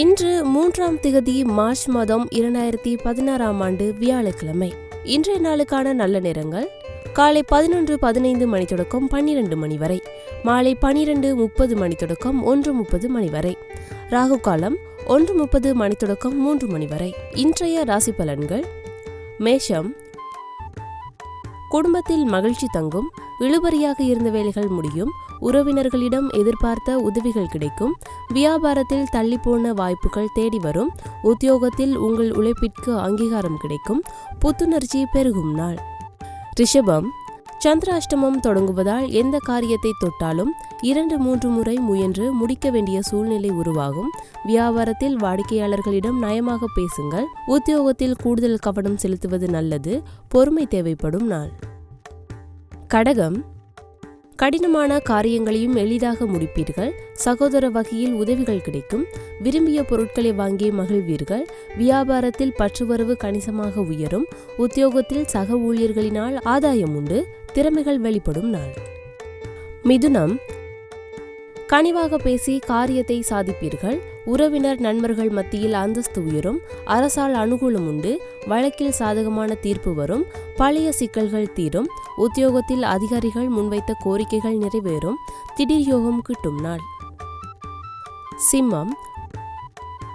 இன்று மூன்றாம் திகதி மார்ச் மாதம் இரண்டாயிரத்தி பதினாறாம் ஆண்டு வியாழக்கிழமை. இன்றைய நாளுக்கான நல்ல நேரங்கள் காலை பதினொன்று பதினைந்து மணி தொடக்கம் பன்னிரண்டு மணி வரை மாலை பனிரெண்டு முப்பது மணி தொடக்கம் ஒன்று முப்பது மணி வரை ராகு காலம் ஒன்று முப்பது மணி தொடக்கம் மூன்று மணி வரை. இன்றைய ராசி பலன்கள் மேஷம் குடும்பத்தில் மகிழ்ச்சி தங்கும் இழுபறியாக இருந்த வேலைகள் முடியும் உறவினர்களிடம் எதிர்பார்த்த உதவிகள் கிடைக்கும். வியாபாரத்தில் தள்ளிப்போன வாய்ப்புகள் தேடி வரும். உத்தியோகத்தில் உங்கள் உழைப்பிற்கு அங்கீகாரம் கிடைக்கும். புத்துணர்ச்சி பெருகும் நாள். ரிஷபம். சந்திராஷ்டமம் தொடங்குவதால் எந்த காரியத்தை தொட்டாலும் இரண்டு மூன்று முறை முயன்று முடிக்க வேண்டிய சூழ்நிலை உருவாகும். வியாபாரத்தில் வாடிக்கையாளர்களிடம் நயமாக பேசுங்கள். உத்தியோகத்தில் கூடுதல் கவனம் செலுத்துவது நல்லது. பொறுமை தேவைப்படும் நாள். கடகம். கடினமான காரியங்களையும் எளிதாக முடிப்பீர்கள். சகோதர வகையில் உதவிகள் கிடைக்கும். விரும்பிய பொருட்களை வாங்கி மகிழ்வீர்கள். வியாபாரத்தில் பற்றுவரவு கணிசமாக உயரும். உத்தியோகத்தில் சக ஊழியர்களினால் ஆதாயம் உண்டு. திறமைகள் வெளிப்படும் நாள். மிதுனம். கனிவாக பேசி காரியத்தை சாதிப்பீர்கள். உறவினர் நண்பர்கள் மத்தியில் அந்தஸ்து உயரும். அரசால் அனுகூலம் உண்டு. வழக்கில் சாதகமான தீர்ப்பு வரும். பழைய சிக்கல்கள் தீரும். உத்தியோகத்தில் அதிகாரிகள் முன்வைத்த கோரிக்கைகள் நிறைவேறும். திடீர் யோகம் கிட்டும் நாள். சிம்மம்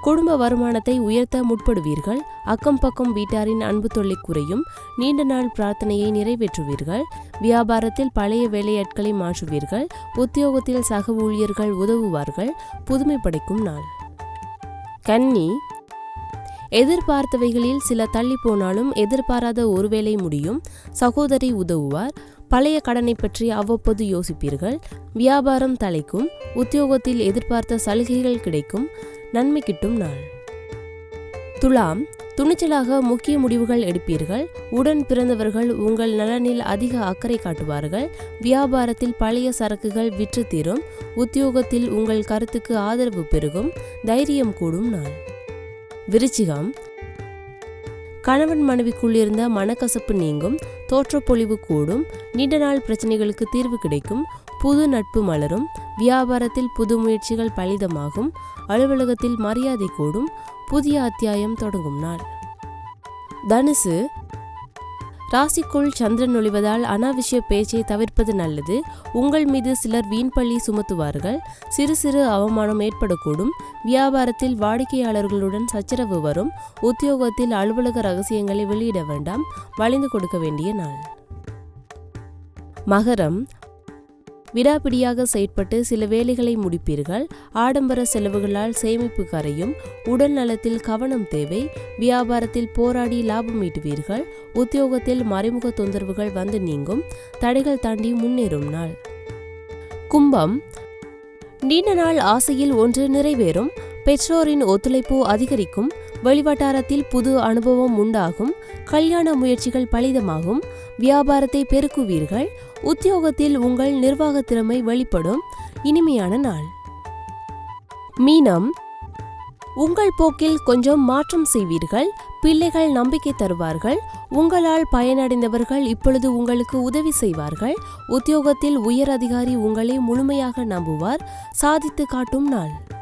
குடும்ப வருமானத்தை உயர்த்த முற்படுவீர்கள். அக்கம் பக்கம் வீட்டாரின் அன்பு தொல்லை குறையும். நீண்ட நாள் பிரார்த்தனையை நிறைவேற்றுவீர்கள். வியாபாரத்தில் பழைய வேலையாட்களை மாற்றுவீர்கள். உத்தியோகத்தில் சக ஊழியர்கள் உதவுவார்கள். புதுமை படைக்கும் நாள். கன்னி. எதிர்பார்த்தவைகளில் சில தள்ளி போனாலும் எதிர்பாராத ஒருவேளை முடியும். சகோதரி உதவுவார். பழைய கடனை பற்றி அவ்வப்போது யோசிப்பீர்கள். வியாபாரம் தலைக்கும். உத்தியோகத்தில் எதிர்பார்த்த சலுகைகள் கிடைக்கும். நன்மை கிட்டும் நாள். துலாம் துணிச்சலாக முக்கிய முடிவுகள் எடுப்பீர்கள். உடன் பிறந்தவர்கள் உங்கள் நலனில் அதிக அக்கறை காட்டுவார்கள். வியாபாரத்தில் பழைய சரக்குகள் விற்று தீரும். உத்தியோகத்தில் உங்கள் கருத்துக்கு ஆதரவு பெருகும். தைரியம் கூடும் நாள். விருச்சிகம் கணவன் மனைவிக்குள் இருந்த மனக்கசப்பு நீங்கும். தோற்றப்பொழிவு கூடும். நீண்ட நாள் பிரச்சனைகளுக்கு தீர்வு கிடைக்கும். புது நட்பு மலரும் வியாபாரத்தில் புது முயற்சிகள் பலிதமாகும் அலுவலகத்தில் மரியாதை கூடும் புதிய அத்தியாயம் தொடங்கும் நாள். தனுசு ராசிக்குள் சந்திரன் நுழைவதால் அனாவசிய பேச்சை தவிர்ப்பது நல்லது. உங்கள் மீது சிலர் வீண்பள்ளி சுமத்துவார்கள். சிறு சிறு அவமானம் ஏற்படக்கூடும். வியாபாரத்தில் வாடிக்கையாளர்களுடன் சச்சரவு வரும். உத்தியோகத்தில் அலுவலக ரகசியங்களை வெளியிட வேண்டாம். வளைந்து கொடுக்க வேண்டிய நாள். மகரம் விடாபிடியாக செயற்பட்டு சில வேலைகளை முடிப்பீர்கள். ஆடம்பர செலவுகளால் சேமிப்பு கரையும் உடல் நலத்தில் கவனம் தேவை வியாபாரத்தில் போராடி லாபம் ஈட்டுவீர்கள் உத்தியோகத்தில் மறைமுக தொந்தரவுகள் வந்து நீங்கும் தடைகள் தாண்டி முன்னேறும் நாள். கும்பம் நீண்ட நாள் ஆசையில் ஒன்று நிறைவேறும் பெற்றோரின் ஒத்துழைப்பு அதிகரிக்கும் வெளிவட்டாரத்தில் புது அனுபவம் உண்டாகும் கல்யாண முயற்சிகள் பலிதமாகும் வியாபாரத்தை பெருக்குவீர்கள் உத்தியோகத்தில் உங்கள் நிர்வாக திறமை வெளிப்படும். இனிமையான நாள். மீனம் உங்கள் போக்கில் கொஞ்சம் மாற்றம் செய்வீர்கள் பிள்ளைகள் நம்பிக்கை தருவார்கள் உங்களால் பயனடைந்தவர்கள் இப்பொழுது உங்களுக்கு உதவி செய்வார்கள் உத்தியோகத்தில் உயர் அதிகாரி உங்களை முழுமையாக நம்புவார் சாதித்து காட்டும் நாள்.